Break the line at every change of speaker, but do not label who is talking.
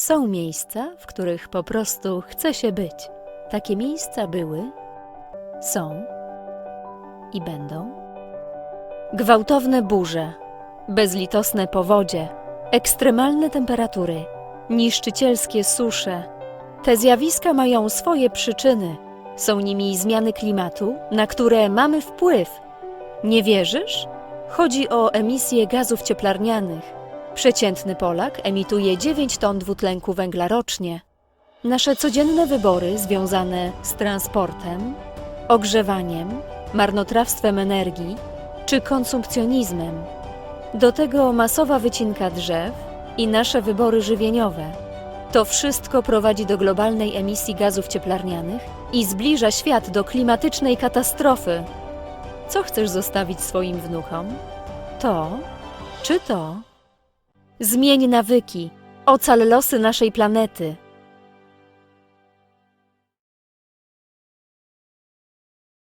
Są miejsca, w których po prostu chce się być. Takie miejsca były, są i będą. Gwałtowne burze, bezlitosne powodzie, ekstremalne temperatury, niszczycielskie susze. Te zjawiska mają swoje przyczyny. Są nimi zmiany klimatu, na które mamy wpływ. Nie wierzysz? Chodzi o emisję gazów cieplarnianych. Przeciętny Polak emituje 9 ton dwutlenku węgla rocznie. Nasze codzienne wybory związane z transportem, ogrzewaniem, marnotrawstwem energii czy konsumpcjonizmem. Do tego masowa wycinka drzew i nasze wybory żywieniowe. To wszystko prowadzi do globalnej emisji gazów cieplarnianych i zbliża świat do klimatycznej katastrofy. Co chcesz zostawić swoim wnuchom? To czy to? Zmień nawyki, ocal losy naszej planety.